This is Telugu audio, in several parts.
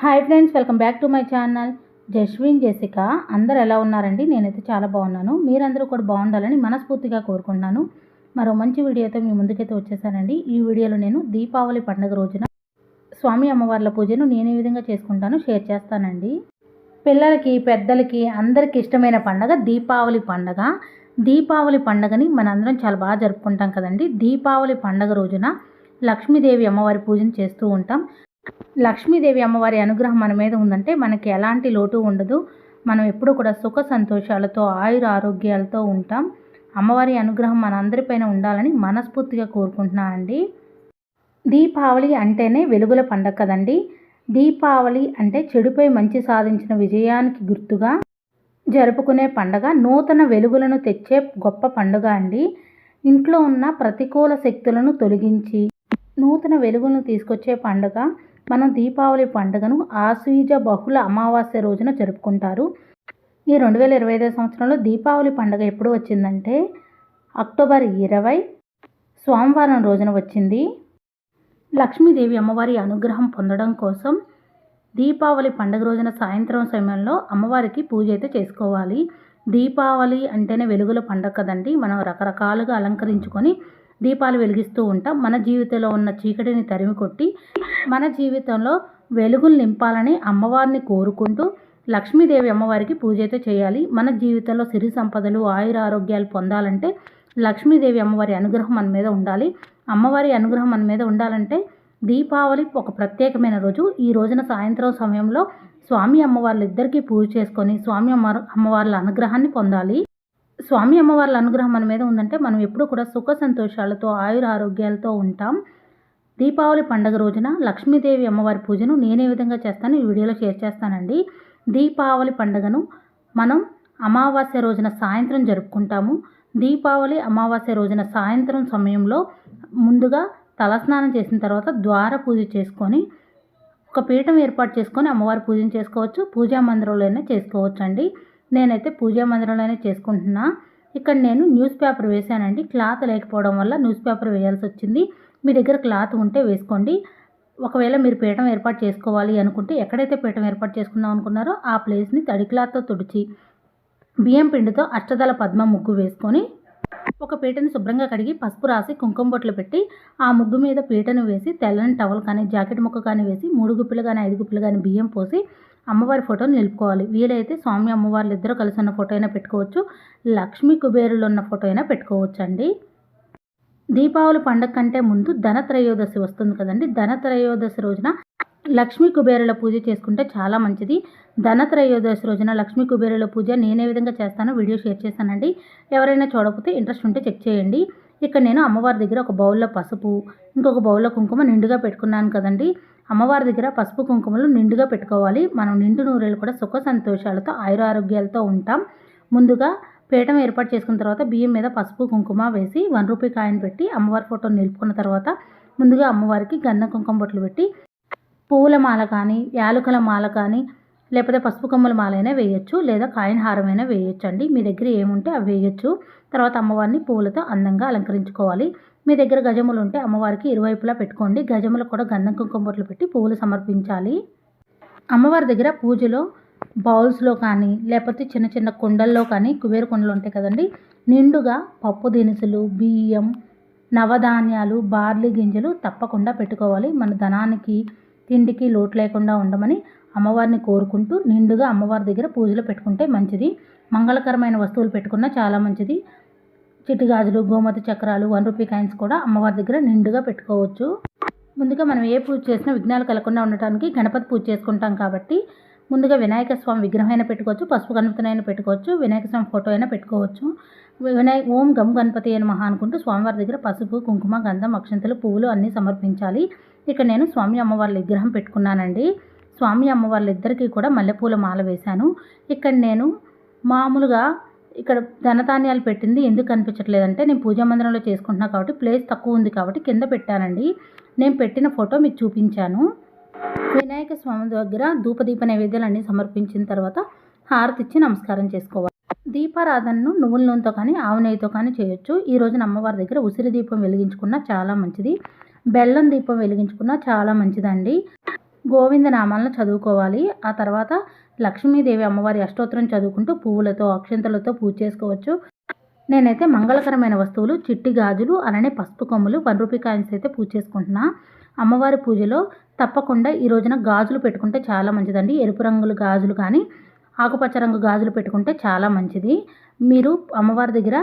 Hi friends welcome back to my channel. Jaswin Jessica అందరు ఎలా ఉన్నారండి? నేనైతే చాలా బాగున్నాను. మీరందరూ కూడా బాగుండాలని మనస్ఫూర్తిగా కోరుకుంటున్నాను. మరో మంచి వీడియోతో మీ ముందుకైతే వచ్చేసానండి. ఈ వీడియోలో నేను దీపావళి పండుగ రోజున స్వామి అమ్మవార్ల పూజను నేను ఏ విధంగా చేసుకుంటానో షేర్ చేస్తానండి. పిల్లలకి పెద్దలకి అందరికి ఇష్టమైన పండగ దీపావళి పండగ. దీపావళి పండగని మనందరం చాలా బాగా జరుపుకుంటాం కదండి. దీపావళి పండగ రోజున లక్ష్మీదేవి అమ్మవారి పూజను చేస్తూ ఉంటాం. లక్ష్మీదేవి అమ్మవారి అనుగ్రహం మన మీద ఉందంటే మనకి ఎలాంటి లోటు ఉండదు. మనం ఎప్పుడూ కూడా సుఖ సంతోషాలతో ఆయుర ఆరోగ్యాలతో ఉంటాం. అమ్మవారి అనుగ్రహం మనందరిపైన ఉండాలని మనస్ఫూర్తిగా కోరుకుంటున్నానండి. దీపావళి అంటేనే వెలుగుల పండగ కదండి. దీపావళి అంటే చెడుపై మంచి సాధించిన విజయానికి గుర్తుగా జరుపుకునే పండగ నూతన వెలుగులను తెచ్చే గొప్ప పండుగ అండి. ఇంట్లో ఉన్న ప్రతికూల శక్తులను తొలగించి నూతన వెలుగులను తీసుకొచ్చే పండుగ. మనం దీపావళి పండుగను ఆశ్వీజ బహుళ అమావాస్య రోజున జరుపుకుంటారు. ఈ రెండు వేల ఇరవై ఐదో సంవత్సరంలో దీపావళి పండుగ ఎప్పుడు వచ్చిందంటే అక్టోబర్ ఇరవై సోమవారం రోజున వచ్చింది. లక్ష్మీదేవి అమ్మవారి అనుగ్రహం పొందడం కోసం దీపావళి పండుగ రోజున సాయంత్రం సమయంలో అమ్మవారికి పూజ అయితే చేసుకోవాలి. దీపావళి అంటేనే వెలుగుల పండగ కదండి. మనం రకరకాలుగా అలంకరించుకొని దీపాలు వెలిగిస్తూ ఉంటాం. మన జీవితంలో ఉన్న చీకటిని తరిమి కొట్టి మన జీవితంలో వెలుగులు నింపాలని అమ్మవారిని కోరుకుంటూ లక్ష్మీదేవి అమ్మవారికి పూజ అయితే చేయాలి. మన జీవితంలో సిరి సంపదలు ఆయుర ఆరోగ్యాలు పొందాలంటే లక్ష్మీదేవి అమ్మవారి అనుగ్రహం మన మీద ఉండాలి. అమ్మవారి అనుగ్రహం మన మీద ఉండాలంటే దీపావళి ఒక ప్రత్యేకమైన రోజు. ఈ రోజున సాయంత్రం సమయంలో స్వామి అమ్మవార్లు ఇద్దరికీ పూజ చేసుకొని స్వామి అమ్మ అమ్మవార్ల అనుగ్రహాన్ని పొందాలి. స్వామి అమ్మవార్ల అనుగ్రహం మన మీద ఉందంటే మనం ఎప్పుడూ కూడా సుఖ సంతోషాలతో ఆయుర ఆరోగ్యాలతో ఉంటాం. దీపావళి పండగ రోజున లక్ష్మీదేవి అమ్మవారి పూజను నేనే విధంగా చేస్తాను. ఈ వీడియోలో షేర్ చేస్తానండి. దీపావళి పండుగను మనం అమావాస్య రోజున సాయంత్రం జరుపుకుంటాము. దీపావళి అమావాస్య రోజున సాయంత్రం సమయంలో ముందుగా తలస్నానం చేసిన తర్వాత ద్వార పూజ చేసుకొని ఒక పీఠం ఏర్పాటు చేసుకొని అమ్మవారి పూజను చేసుకోవచ్చు. పూజా మందిరంలోనే చేసుకోవచ్చు అండి నేనైతే పూజా మందిరంలోనే చేసుకుంటున్నా. ఇక్కడ నేను న్యూస్ పేపర్ వేశానండి. క్లాత్ లేకపోవడం వల్ల న్యూస్ పేపర్ వేయాల్సి వచ్చింది. మీ దగ్గర క్లాత్ ఉంటే వేసుకోండి. ఒకవేళ మీరు పీఠం ఏర్పాటు చేసుకోవాలి అనుకుంటే ఎక్కడైతే పీఠం ఏర్పాటు చేసుకుందాం అనుకున్నారో ఆ ప్లేస్ని తడి క్లాత్తో తుడిచి బియ్యం పిండితో అష్టదళ పద్మ ముగ్గు వేసుకొని ఒక పీటను శుభ్రంగా కడిగి పసుపు రాసి కుంకుమ బొట్లు పెట్టి ఆ ముగ్గు మీద పీటను వేసి తెల్లని టవల్ కానీ జాకెట్ ముక్క కానీ వేసి మూడు గుప్పిలు కానీ ఐదు గుప్పిలు కానీ బియ్యం పోసి అమ్మవారి ఫోటోని నిలుపుకోవాలి. వీలైతే స్వామి అమ్మవార్లు ఇద్దరు కలిసి ఉన్న ఫోటో అయినా పెట్టుకోవచ్చు. లక్ష్మీ కుబేరులు ఉన్న ఫోటో అయినా పెట్టుకోవచ్చు అండి దీపావళి పండగ కంటే ముందు ధనత్రయోదశి వస్తుంది కదండి. ధనత్రయోదశి రోజున లక్ష్మీ కుబేరుల పూజ చేసుకుంటే చాలా మంచిది. ధనత్రయోదశి రోజున లక్ష్మీ కుబేరుల పూజ నేనే విధంగా చేస్తానో వీడియో షేర్ చేస్తానండి. ఎవరైనా చూడకపోతే ఇంట్రెస్ట్ ఉంటే చెక్ చేయండి. ఇక్కడ నేను అమ్మవారి దగ్గర ఒక బౌల్లో పసుపు ఇంకొక బౌల్లో కుంకుమ నిండుగా పెట్టుకున్నాను కదండి. అమ్మవారి దగ్గర పసుపు కుంకుమలు నిండుగా పెట్టుకోవాలి. మనం నిండు నూరేలు కూడా సుఖ సంతోషాలతో ఆయురారోగ్యాలతో ఉంటాం. ముందుగా పీఠం ఏర్పాటు చేసుకున్న తర్వాత బియ్యం మీద పసుపు కుంకుమ వేసి వన్ రూపీ కాయిన్ పెట్టి అమ్మవారి ఫోటో నిలుపుకున్న తర్వాత ముందుగా అమ్మవారికి గంధం కుంకుమ బొట్లు పెట్టి పువ్వుల మాల కానీ యాలకుల మాల కానీ లేకపోతే పసుపు కొమ్మల మాలైనా వేయొచ్చు లేదా కాయిన్ హారమైనా వేయొచ్చు అండి మీ దగ్గర ఏముంటే అవి వేయొచ్చు. తర్వాత అమ్మవారిని పువ్వులతో అందంగా అలంకరించుకోవాలి. మీ దగ్గర గజములు ఉంటే అమ్మవారికి ఇరువైపులా పెట్టుకోండి. గజములకు కూడా గంధం కుంకుమ బొట్లు పెట్టి పువ్వులు సమర్పించాలి. అమ్మవారి దగ్గర పూజలో బౌల్స్లో కానీ లేకపోతే చిన్న చిన్న కుండల్లో కానీ కుబేర కుండలు ఉంటాయి కదండి. నిండుగా పప్పు దినుసులు బియ్యం నవధాన్యాలు బార్లీ గింజలు తప్పకుండా పెట్టుకోవాలి. మన ధనానికి తిండికి లోటు లేకుండా ఉండమని అమ్మవారిని కోరుకుంటూ నిండుగా అమ్మవారి దగ్గర పూజలు పెట్టుకుంటే మంచిది. మంగళకరమైన వస్తువులు పెట్టుకున్నా చాలా మంచిది. చిటిగాజులు గోమతి చక్రాలు వన్ రూపీ కాయిన్స్ కూడా అమ్మవారి దగ్గర నిండుగా పెట్టుకోవచ్చు. ముందుగా మనం ఏ పూజ చేసినా విఘ్నాలు కలగకుండా ఉండటానికి గణపతి పూజ చేసుకుంటాం కాబట్టి ముందుగా వినాయక స్వామి విగ్రహం అయినా పెట్టుకోవచ్చు పసుపు గణపతినైనా పెట్టుకోవచ్చు వినాయక స్వామి ఫోటో అయినా పెట్టుకోవచ్చు. వినాయక ఓం గమ్ గణపతి అని మహా అనుకుంటూ స్వామివారి దగ్గర పసుపు కుంకుమ గంధం అక్షంతలు పువ్వులు అన్నీ సమర్పించాలి. ఇక్కడ నేను స్వామి అమ్మవారి విగ్రహం పెట్టుకున్నానండి. స్వామి అమ్మవార్ల ఇద్దరికీ కూడా మల్లెపూల మాల వేశాను. ఇక్కడ నేను మామూలుగా ఇక్కడ ధనధాన్యాలు పెట్టింది. ఎందుకు కనిపించట్లేదంటే నేను పూజా మందిరంలో చేసుకుంటున్నా కాబట్టి ప్లేస్ తక్కువ ఉంది కాబట్టి కింద పెట్టానండి. నేను పెట్టిన ఫోటో మీకు చూపించాను. వినాయక స్వామి దగ్గర ధూపదీప నైవేద్యాలు సమర్పించిన తర్వాత హారతి ఇచ్చి నమస్కారం చేసుకోవాలి. దీపారాధనను నువ్వుల నూనెతో కానీ ఆవు నెయ్యితో కానీ చేయొచ్చు. ఈ రోజున అమ్మవారి దగ్గర ఉసిరి దీపం వెలిగించుకున్న చాలా మంచిది. బెల్లం దీపం వెలిగించుకున్న చాలా మంచిదండి. గోవింద నామాలను చదువుకోవాలి. ఆ తర్వాత లక్ష్మీదేవి అమ్మవారి అష్టోత్తరం చదువుకుంటూ పువ్వులతో అక్షంతలతో పూజ చేసుకోవచ్చు. నేనైతే మంగళకరమైన వస్తువులు చిట్టి గాజులు అలానే పసుపు కొమ్ములు వన్ రూపీ కాయిన్స్ అయితే పూజ చేసుకుంటున్నా. అమ్మవారి పూజలో తప్పకుండా ఈ రోజున గాజులు పెట్టుకుంటే చాలా మంచిదండి. ఎరుపు రంగుల గాజులు కానీ ఆకుపచ్చ రంగు గాజులు పెట్టుకుంటే చాలా మంచిది. మీరు అమ్మవారి దగ్గర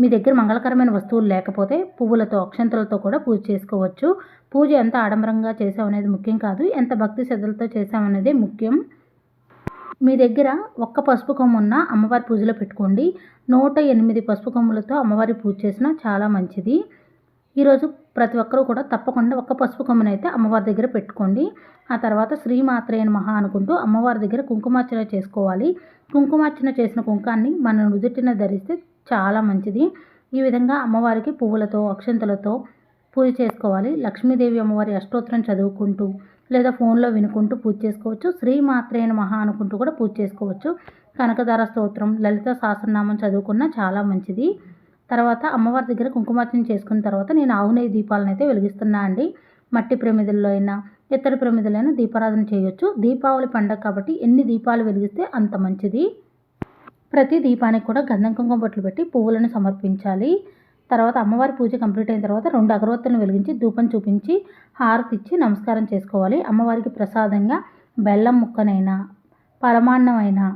మీ దగ్గర మంగళకరమైన వస్తువులు లేకపోతే పువ్వులతో అక్షంతలతో కూడా పూజ చేసుకోవచ్చు. పూజ ఎంత ఆడంబరంగా చేసామనేది ముఖ్యం కాదు. ఎంత భక్తి శ్రద్ధలతో చేసామనేది ముఖ్యం. మీ దగ్గర ఒక్క పసుపు కొమ్ము ఉన్న అమ్మవారి పూజలో పెట్టుకోండి. నూట ఎనిమిది పసుపు కొమ్ములతో అమ్మవారి పూజ చేసినా చాలా మంచిది. ఈరోజు ప్రతి ఒక్కరూ కూడా తప్పకుండా ఒక్క పసుపు కొమ్మనైతే అమ్మవారి దగ్గర పెట్టుకోండి. ఆ తర్వాత శ్రీమాత్రేణ మహా అనుకుంటూ అమ్మవారి దగ్గర కుంకుమార్చన చేసుకోవాలి. కుంకుమార్చన చేసిన కుంకాన్ని మన నుదుటిన ధరిస్తే చాలా మంచిది. ఈ విధంగా అమ్మవారికి పువ్వులతో అక్షంతలతో పూజ చేసుకోవాలి. లక్ష్మీదేవి అమ్మవారి అష్టోత్తరం చదువుకుంటూ లేదా ఫోన్లో వినుకుంటూ పూజ చేసుకోవచ్చు. శ్రీ మాత్రేణ మహా అనుకుంటూ కూడా పూజ చేసుకోవచ్చు. కనకధార స్తోత్రం లలిత సహస్రనామం చదువుకున్న చాలా మంచిది. తర్వాత అమ్మవారి దగ్గర కుంకుమార్చన చేసుకున్న తర్వాత నేను ఆవు దీపాలను అయితే వెలిగిస్తున్నా అండి. మట్టి ప్రమిదల్లో అయినా ఇతర ప్రమిదలైనా దీపారాధన చేయొచ్చు. దీపావళి పండగ కాబట్టి ఎన్ని దీపాలు వెలిగిస్తే అంత మంచిది. ప్రతి దీపానికి కూడా గంధం కుంకుమ బొట్లు పెట్టి పువ్వులను సమర్పించాలి. తర్వాత అమ్మవారి పూజ కంప్లీట్ అయిన తర్వాత రెండు అగరవత్తులను వెలిగించి ధూపం చూపించి హారతి ఇచ్చి నమస్కారం చేసుకోవాలి. అమ్మవారికి ప్రసాదంగా బెల్లం ముక్కనైనా పరమాన్నమైనా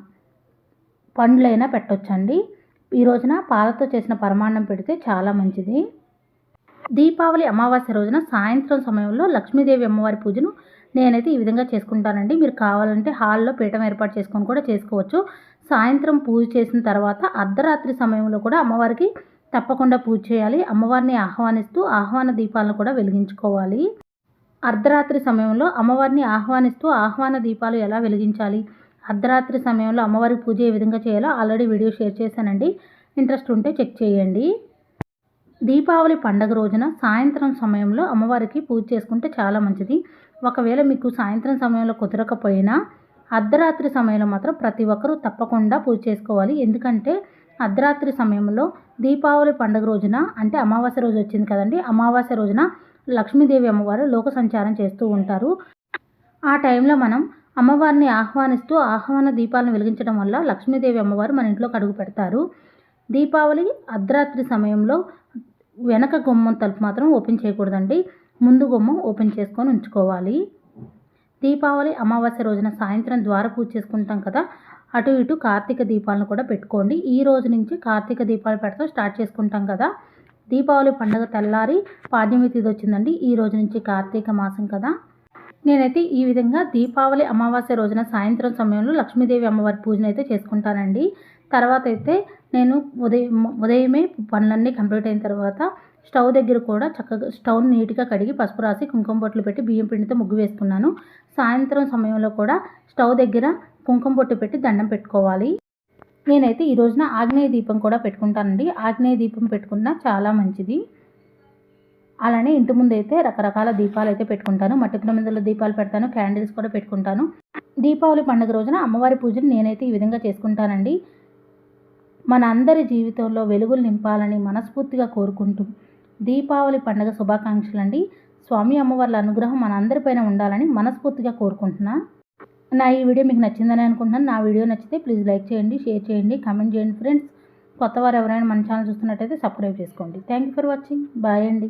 పండ్లైనా పెట్టొచ్చండి. ఈ రోజున పాలతో చేసిన పరమాన్నం పెడితే చాలా మంచిది. దీపావళి అమావాస్య రోజున సాయంత్రం సమయంలో లక్ష్మీదేవి అమ్మవారి పూజను నేనైతే ఈ విధంగా చేసుకుంటానండి. మీరు కావాలంటే హాల్లో పీఠం ఏర్పాటు చేసుకొని కూడా చేసుకోవచ్చు. సాయంత్రం పూజ చేసిన తర్వాత అర్ధరాత్రి సమయంలో కూడా అమ్మవారికి తప్పకుండా పూజ చేయాలి. అమ్మవారిని ఆహ్వానిస్తూ ఆహ్వాన దీపాలను కూడా వెలిగించుకోవాలి. అర్ధరాత్రి సమయంలో అమ్మవారిని ఆహ్వానిస్తూ ఆహ్వాన దీపాలు ఎలా వెలిగించాలి? అర్ధరాత్రి సమయంలో అమ్మవారికి పూజ ఏ విధంగా చేయాలో ఆల్రెడీ వీడియో షేర్ చేశానండి. ఇంట్రెస్ట్ ఉంటే చెక్ చేయండి. దీపావళి పండగ రోజున సాయంత్రం సమయంలో అమ్మవారికి పూజ చేసుకుంటే చాలా మంచిది. ఒకవేళ మీకు సాయంత్రం సమయంలో కుదరకపోయినా అర్ధరాత్రి సమయంలో మాత్రం ప్రతి ఒక్కరూ తప్పకుండా పూజ చేసుకోవాలి. ఎందుకంటే అర్ధరాత్రి సమయంలో దీపావళి పండుగ రోజున అంటే అమావాస్య రోజు వచ్చింది కదండి అమావాస్య రోజున లక్ష్మీదేవి అమ్మవారు లోక సంచారం చేస్తూ ఉంటారు. ఆ టైంలో మనం అమ్మవారిని ఆహ్వానిస్తూ ఆహ్వాన దీపాలను వెలిగించడం వల్ల లక్ష్మీదేవి అమ్మవారు మన ఇంట్లోకి అడుగు పెడతారు. దీపావళి అర్ధరాత్రి సమయంలో వెనక గుమ్మం తలుపు మాత్రం ఓపెన్ చేయకూడదండి. ముందు గుమ్మం ఓపెన్ చేసుకొని ఉంచుకోవాలి. దీపావళి అమావాస్య రోజున సాయంత్రం ద్వార పూజ చేసుకుంటాం కదా అటు ఇటు కార్తీక దీపాలను కూడా పెట్టుకోండి. ఈ రోజు నుంచి కార్తీక దీపాలు పెడతాం స్టార్ట్ చేసుకుంటాం కదా. దీపావళి పండుగ తెల్లారి పాడ్యమి తిథి వచ్చిందండి. ఈ రోజు నుంచి కార్తీక మాసం కదా. నేనైతే ఈ విధంగా దీపావళి అమావాస్య రోజున సాయంత్రం సమయంలో లక్ష్మీదేవి అమ్మవారి పూజను అయితే చేసుకుంటానండి. తర్వాత అయితే నేను ఉదయం ఉదయమే పనులన్నీ కంప్లీట్ అయిన తర్వాత స్టవ్ దగ్గర కూడా చక్కగా స్టవ్ నీట్గా కడిగి పసుపు రాసి కుంకుమ బొట్లు పెట్టి బియ్యం పిండితో ముగ్గు వేసుకున్నాను సాయంత్రం సమయంలో కూడా స్టవ్ దగ్గర కుంకుమ బొట్టు పెట్టి దండం పెట్టుకోవాలి. నేనైతే ఈ రోజున ఆగ్నేయ దీపం కూడా పెట్టుకుంటానండి. ఆగ్నేయ దీపం పెట్టుకున్నా చాలా మంచిది. అలానే ఇంటి ముందు అయితే రకరకాల దీపాలు అయితే పెట్టుకుంటాను. మట్టి ప్రమిదల దీపాలు పెడతాను. క్యాండిల్స్ కూడా పెట్టుకుంటాను. దీపావళి పండుగ రోజున అమ్మవారి పూజను నేనైతే ఈ విధంగా చేసుకుంటానండి. మన అందరి జీవితంలో వెలుగులు నింపాలని మనస్ఫూర్తిగా కోరుకుంటూ దీపావళి పండుగ శుభాకాంక్షలు అండి స్వామి అమ్మవార్ల అనుగ్రహం మన అందరిపైన ఉండాలని మనస్ఫూర్తిగా కోరుకుంటున్నా. నా ఈ వీడియో మీకు నచ్చిందని అనుకుంటున్నాను. నా వీడియో నచ్చితే ప్లీజ్ లైక్ చేయండి షేర్ చేయండి కామెంట్ చేయండి ఫ్రెండ్స్. కొత్తవారు ఎవరైనా మన ఛానల్ చూస్తున్నట్టయితే సబ్స్క్రైబ్ చేసుకోండి. Thank you for watching. Bye అండి.